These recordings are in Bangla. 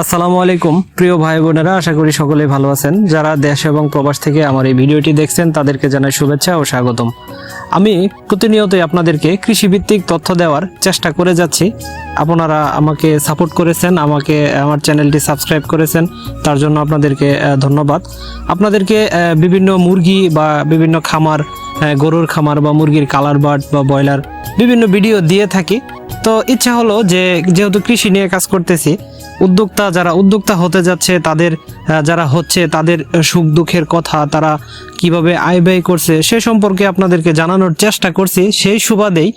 আসসালামু আলাইকুম। প্রিয় ভাই বোনেরা আশা করি সকলেই ভালো আছেন। যারা দেশ এবং প্রবাস থেকে আমার এই ভিডিওটি দেখছেন, তাদেরকে জানাই শুভেচ্ছা ও স্বাগতম। আমি প্রতিনিয়তই আপনাদেরকে কৃষিভিত্তিক তথ্য দেওয়ার চেষ্টা করে যাচ্ছি। আপনারা আমাকে সাপোর্ট করেছেন, আমাকে, আমার চ্যানেলটি সাবস্ক্রাইব করেছেন, তার জন্য আপনাদেরকে ধন্যবাদ। আপনাদেরকে বিভিন্ন মুরগি বা বিভিন্ন খামার গরুর খামার বা মুরগির কালার বার্ড বা ব্রয়লার বিভিন্ন ভিডিও দিয়ে থাকি। তো ইচ্ছা হলো যে, যেহেতু কৃষি নিয়ে কাজ করতেছি, উদ্যোক্তা যারা উদ্যোক্তা হতে যাচ্ছে, তাদের যারা হচ্ছে, তাদের সুখ দুঃখের কথা, তারা কীভাবে আয় ব্যয় করছে, সে সম্পর্কে আপনাদেরকে জানানোর চেষ্টা করছি। সেই সুবাদেই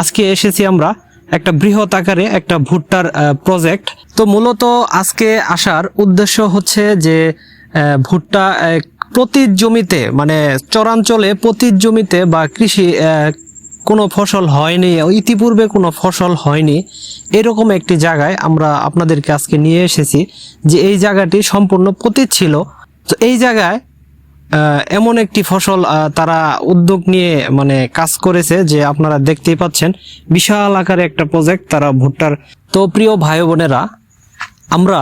আজকে এসেছি আমরা একটা বৃহৎ আকারে একটা ভুট্টার প্রজেক্ট তো মূলত আজকে আসার উদ্দেশ্য হচ্ছে যে ভুট্টা প্রতি জমিতে মানে চরাঞ্চলে প্রতি জমিতে বা কৃষি কোনো ফসল হয়নি, ইতিপূর্বে কোনো ফসল হয়নি, এরকম একটি জায়গায় আমরা আপনাদেরকে আজকে নিয়ে এসেছি যে এই জায়গাটি সম্পূর্ণ পতিত ছিল। তো এই জায়গায় এমন একটি ফসল তারা উদ্যোগ নিয়ে মানে কাজ করেছে যে আপনারা দেখতেই পাচ্ছেন, বিশাল আকারে একটা প্রজেক্ট তারা ভুট্টার। তো প্রিয় ভাই বোনেরা, আমরা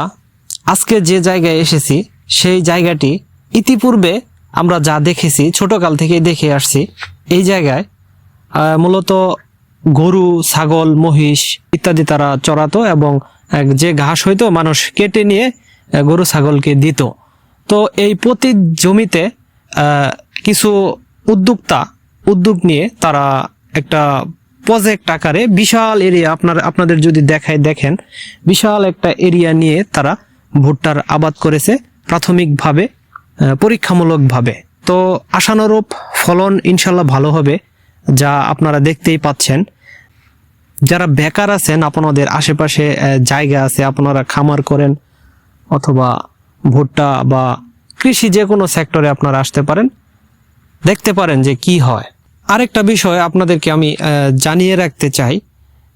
আজকে যে জায়গায় এসেছি, সেই জায়গাটি ইতিপূর্বে আমরা যা দেখেছি, ছোটকাল থেকেই দেখে আসছি, এই জায়গায় মূলত গরু, ছাগল, মহিষ ইত্যাদি তারা চড়াতো এবং যে ঘাস হইতো মানুষ কেটে নিয়ে গরু, ছাগলকে দিত। তো এই প্রতি জমিতে কিছু উদ্যোক্তা, উদ্যোগ নিয়ে তারা একটা প্রজেক্ট আকারে বিশাল এরিয়া আপনার, আপনাদের যদি দেখায় দেখেন, বিশাল একটা এরিয়া নিয়ে তারা ভুট্টার আবাদ করেছে প্রাথমিকভাবে পরীক্ষামূলকভাবে। তো আশানুরূপ ফলন ইনশাল্লাহ ভালো হবে। যা আপনারা দেখতেই পাচ্ছেন। যারা বেকার আছেন, আপনাদের আশেপাশে জায়গা আছে, আপনারা খামার করেন অথবা ভুট্টা বা কৃষি যে কোনো সেক্টরে আপনারা আসতে পারেন। দেখতে পারেন যে কি হয়। আরেকটা বিষয় আপনাদেরকে আমি জানিয়ে রাখতে চাই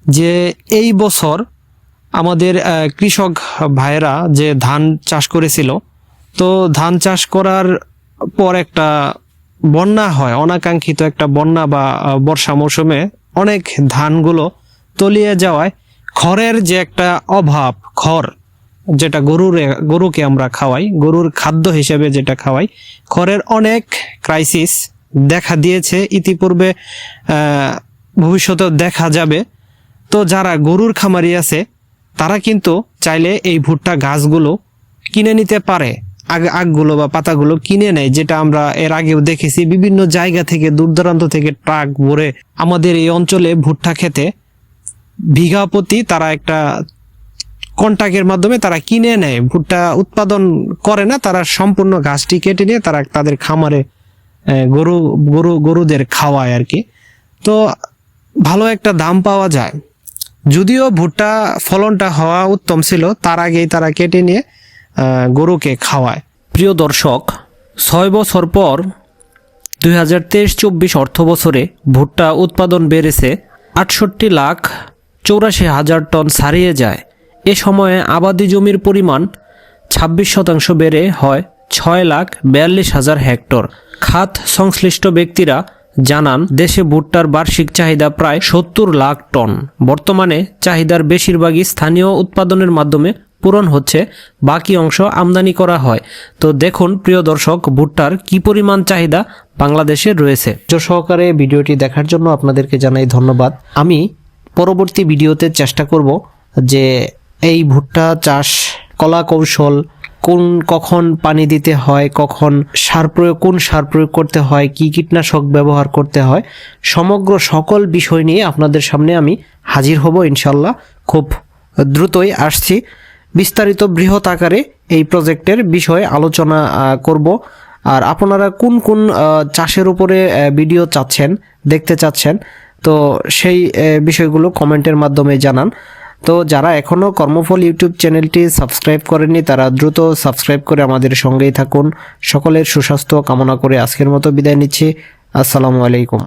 যে এই বছর আমাদের কৃষক ভাইয়েরা যে ধান চাষ করেছিল, তো ধান চাষ করার পর একটা বন্যা হয় অনাকাঙ্ক্ষিত একটা বন্যা বা বর্ষা মৌসুমে অনেক ধানগুলো তলিয়ে যাওয়ায় খড়ের যে একটা অভাব খড় যেটা গরুর গরুকে আমরা খাওয়াই গরুর খাদ্য হিসেবে যেটা খাওয়াই খড়ের অনেক ক্রাইসিস দেখা দিয়েছে। ইতিপূর্বে আহ, ভবিষ্যতেও দেখা যাবে। তো যারা গরুর খামারি আছে তারা কিন্তু চাইলে এই ভুট্টা গাছগুলো কিনে নিতে পারে। আগগুলো বা পাতাগুলো কিনে নেয়, যেটা আমরা এর আগেও দেখেছি। বিভিন্ন জায়গা থেকে দূর দূরান্ত থেকে ট্রাক ভরে আমাদের এই অঞ্চলে ভুট্টা খেতে বিঘা প্রতি তারা একটা কন্টাক্টের মাধ্যমে তারা কিনে নেয়। ভুট্টা উৎপাদন করে না, তারা সম্পূর্ণ ঘাসটি কেটে নিয়ে তারা তাদের খামারে গরু গরু, গরুদের খাওয়ায় আর কি। তো ভালো একটা দাম পাওয়া যায়। যদিও ভুট্টা ফলনটা হওয়া উত্তম ছিল, তার আগেই তারা কেটে নিয়ে গরুকে খাওয়ায়। প্রিয় দর্শক, ছয় বছর পর দুই হাজার তেইশ চব্বিশ অর্থ বছরে ভুট্টা উৎপাদন বেড়েছে আটষট্টি লাখ চৌরাশি হাজার টন ছাড়িয়ে যায়। এ সময়ে আবাদি জমির পরিমাণ ছাব্বিশ শতাংশ বেড়ে হয় ছয় লাখ বিয়াল্লিশ হাজার হেক্টর। খাত সংশ্লিষ্ট ব্যক্তিরা জানান, দেশে ভুট্টার বার্ষিক চাহিদা প্রায় সত্তর লাখ টন। বর্তমানে চাহিদার বেশিরভাগই স্থানীয় উৎপাদনের মাধ্যমে পূরণ হচ্ছে, বাকি অংশ আমদানি করা হয়। তো দেখুন, প্রিয় দর্শক, ভুট্টার কি পরিমাণ চাহিদা বাংলাদেশে রয়েছে। সহকারে ভিডিওটি দেখার জন্য আপনাদেরকে জানাই ধন্যবাদ। আমি পরবর্তী ভিডিওতে চেষ্টা করব যে এই ভুট্টা চাষ কলা কৌশল কোন, কখন পানি দিতে হয়, কখন সার প্রয়োগ, কোন সার প্রয়োগ করতে হয়, কি কীটনাশক ব্যবহার করতে হয়, সমগ্র সকল বিষয় নিয়ে আপনাদের সামনে আমি হাজির হব ইনশাল্লাহ খুব দ্রুতই আসছি। বিস্তারিত বৃহৎ আকারে এই প্রজেক্টের বিষয়ে আলোচনা করব। আর আপনারা কোন কোন চাষের উপরে ভিডিও চাচ্ছেন, দেখতে চাচ্ছেন, তো সেই বিষয়গুলো কমেন্টের মাধ্যমে জানান। তো যারা এখনও কর্মফল ইউটিউব চ্যানেলটি সাবস্ক্রাইব করেননি, তারা দ্রুত সাবস্ক্রাইব করে আমাদের সঙ্গেই থাকুন। সকলের সুস্বাস্থ্য কামনা করে আজকের মতো বিদায় নিচ্ছি। আসসালামু আলাইকুম।